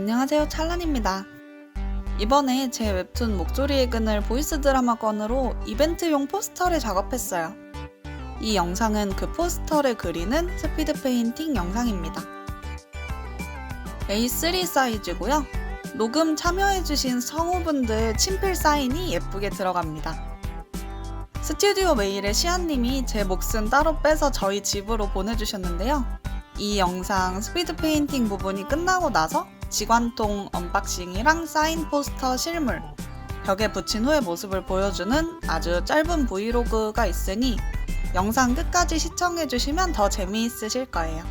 안녕하세요 찰란입니다. 이번에 제 웹툰 목소리의 그늘 보이스 드라마건으로 이벤트용 포스터를 작업했어요. 이 영상은 그 포스터를 그리는 스피드 페인팅 영상입니다. A3 사이즈고요. 녹음 참여해주신 성우분들 친필 사인이 예쁘게 들어갑니다. 스튜디오 메일에 시안님이 제 몫은 따로 빼서 저희 집으로 보내주셨는데요. 이 영상 스피드 페인팅 부분이 끝나고 나서 직관통 언박싱이랑 사인 포스터 실물, 벽에 붙인 후의 모습을 보여주는 아주 짧은 브이로그가 있으니 영상 끝까지 시청해주시면 더 재미있으실 거예요.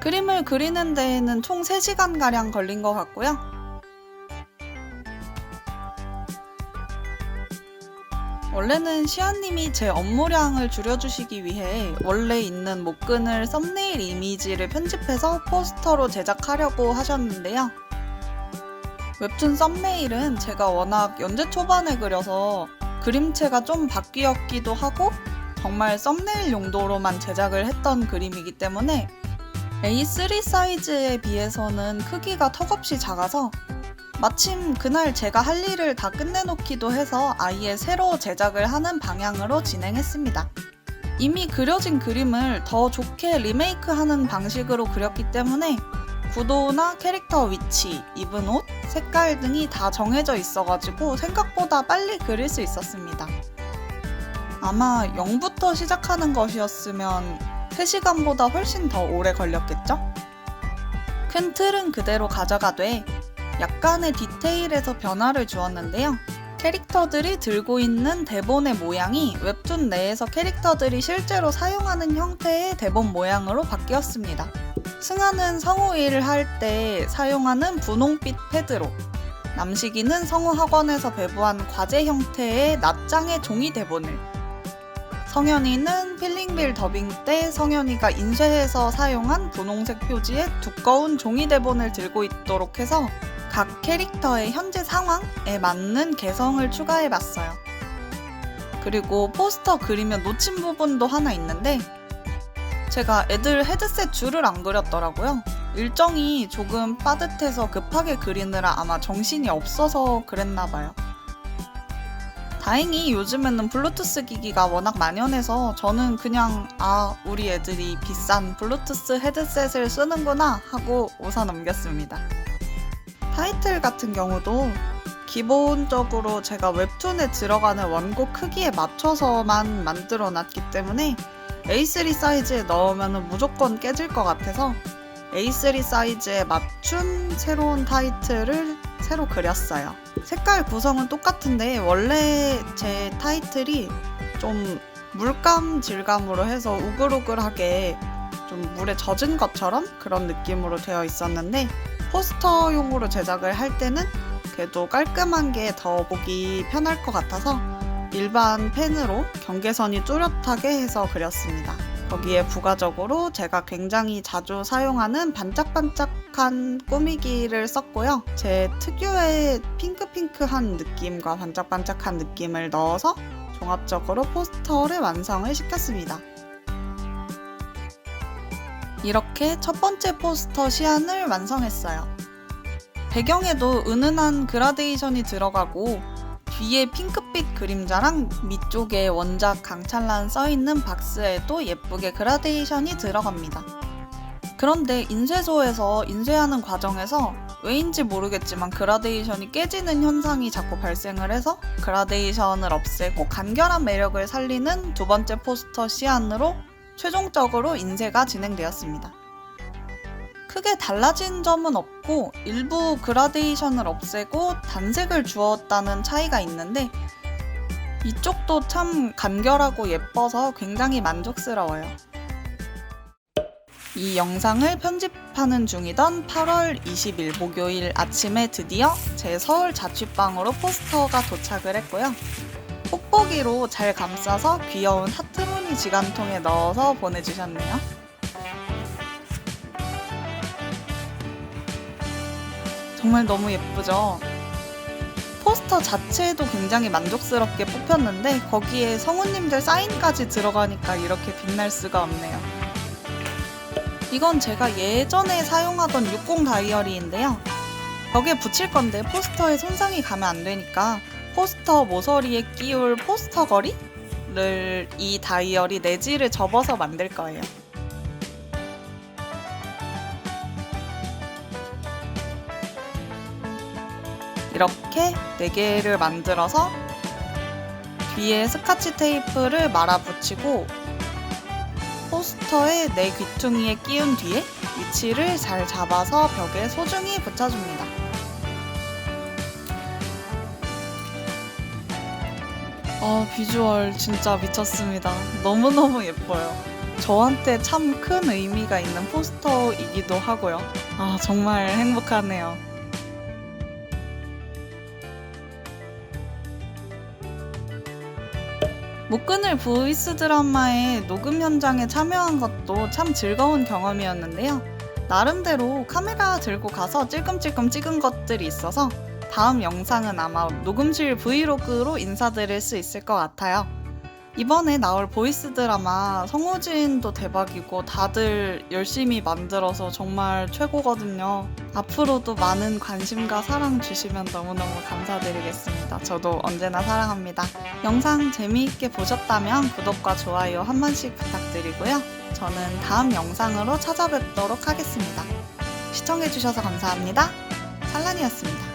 그림을 그리는 데에는 총 3시간가량 걸린 것 같고요. 원래는 시아님이 제 업무량을 줄여주시기 위해 원래 있는 목끈을 썸네일 이미지를 편집해서 포스터로 제작하려고 하셨는데요. 웹툰 썸네일은 제가 워낙 연재 초반에 그려서 그림체가 좀 바뀌었기도 하고 정말 썸네일 용도로만 제작을 했던 그림이기 때문에 A3 사이즈에 비해서는 크기가 턱없이 작아서 마침 그날 제가 할 일을 다 끝내놓기도 해서 아예 새로 제작을 하는 방향으로 진행했습니다. 이미 그려진 그림을 더 좋게 리메이크하는 방식으로 그렸기 때문에 구도나 캐릭터 위치, 입은 옷, 색깔 등이 다 정해져 있어가지고 생각보다 빨리 그릴 수 있었습니다. 아마 0부터 시작하는 것이었으면 3시간보다 훨씬 더 오래 걸렸겠죠? 큰 틀은 그대로 가져가되 약간의 디테일에서 변화를 주었는데요. 캐릭터들이 들고 있는 대본의 모양이 웹툰 내에서 캐릭터들이 실제로 사용하는 형태의 대본 모양으로 바뀌었습니다. 승아는 성우 일을 할 때 사용하는 분홍빛 패드로, 남식이는 성우 학원에서 배부한 과제 형태의 낱장의 종이 대본을, 성현이는 필링빌 더빙 때 성현이가 인쇄해서 사용한 분홍색 표지의 두꺼운 종이 대본을 들고 있도록 해서 각 캐릭터의 현재 상황에 맞는 개성을 추가해 봤어요. 그리고 포스터 그리면 놓친 부분도 하나 있는데 제가 애들 헤드셋 줄을 안 그렸더라고요. 일정이 조금 빠듯해서 급하게 그리느라 아마 정신이 없어서 그랬나 봐요. 다행히 요즘에는 블루투스 기기가 워낙 만연해서 저는 그냥 아 우리 애들이 비싼 블루투스 헤드셋을 쓰는구나 하고 웃어 넘겼습니다. 타이틀 같은 경우도 기본적으로 제가 웹툰에 들어가는 원고 크기에 맞춰서만 만들어 놨기 때문에 A3 사이즈에 넣으면 무조건 깨질 것 같아서 A3 사이즈에 맞춘 새로운 타이틀을 새로 그렸어요. 색깔 구성은 똑같은데 원래 제 타이틀이 좀 물감 질감으로 해서 우글우글하게 좀 물에 젖은 것처럼 그런 느낌으로 되어 있었는데 포스터용으로 제작을 할 때는 그래도 깔끔한 게 더 보기 편할 것 같아서 일반 펜으로 경계선이 뚜렷하게 해서 그렸습니다. 거기에 부가적으로 제가 굉장히 자주 사용하는 반짝반짝한 꾸미기를 썼고요. 제 특유의 핑크핑크한 느낌과 반짝반짝한 느낌을 넣어서 종합적으로 포스터를 완성을 시켰습니다. 이렇게 첫 번째 포스터 시안을 완성했어요. 배경에도 은은한 그라데이션이 들어가고 뒤에 핑크빛 그림자랑 밑쪽에 원작 강찬란 써있는 박스에도 예쁘게 그라데이션이 들어갑니다. 그런데 인쇄소에서 인쇄하는 과정에서 왜인지 모르겠지만 그라데이션이 깨지는 현상이 자꾸 발생을 해서 그라데이션을 없애고 간결한 매력을 살리는 두 번째 포스터 시안으로 최종적으로 인쇄가 진행되었습니다. 크게 달라진 점은 없고 일부 그라데이션을 없애고 단색을 주었다는 차이가 있는데 이쪽도 참 간결하고 예뻐서 굉장히 만족스러워요. 이 영상을 편집하는 중이던 8월 20일 목요일 아침에 드디어 제 서울 자취방으로 포스터가 도착을 했고요. 뽁뽁이로 잘 감싸서 귀여운 하트 무늬 지간통에 넣어서 보내주셨네요. 정말 너무 예쁘죠? 포스터 자체도 굉장히 만족스럽게 뽑혔는데 거기에 성우님들 사인까지 들어가니까 이렇게 빛날 수가 없네요. 이건 제가 예전에 사용하던 60 다이어리인데요. 벽에 붙일 건데 포스터에 손상이 가면 안 되니까 포스터 모서리에 끼울 포스터 거리 를 이 다이어리 내지를 접어서 만들 거예요. 이렇게 4개를 만들어서 뒤에 스카치 테이프를 말아 붙이고 포스터에 내 귀퉁이에 끼운 뒤에 위치를 잘 잡아서 벽에 소중히 붙여줍니다. 아, 비주얼 진짜 미쳤습니다. 너무너무 예뻐요. 저한테 참 큰 의미가 있는 포스터이기도 하고요. 아, 정말 행복하네요. 목끈을 보이스 드라마의 녹음 현장에 참여한 것도 참 즐거운 경험이었는데요. 나름대로 카메라 들고 가서 찔끔찔끔 찍은 것들이 있어서 다음 영상은 아마 녹음실 브이로그로 인사드릴 수 있을 것 같아요. 이번에 나올 보이스 드라마 성우진도 대박이고 다들 열심히 만들어서 정말 최고거든요. 앞으로도 많은 관심과 사랑 주시면 너무너무 감사드리겠습니다. 저도 언제나 사랑합니다. 영상 재미있게 보셨다면 구독과 좋아요 한 번씩 부탁드리고요. 저는 다음 영상으로 찾아뵙도록 하겠습니다. 시청해주셔서 감사합니다. 찬란이었습니다.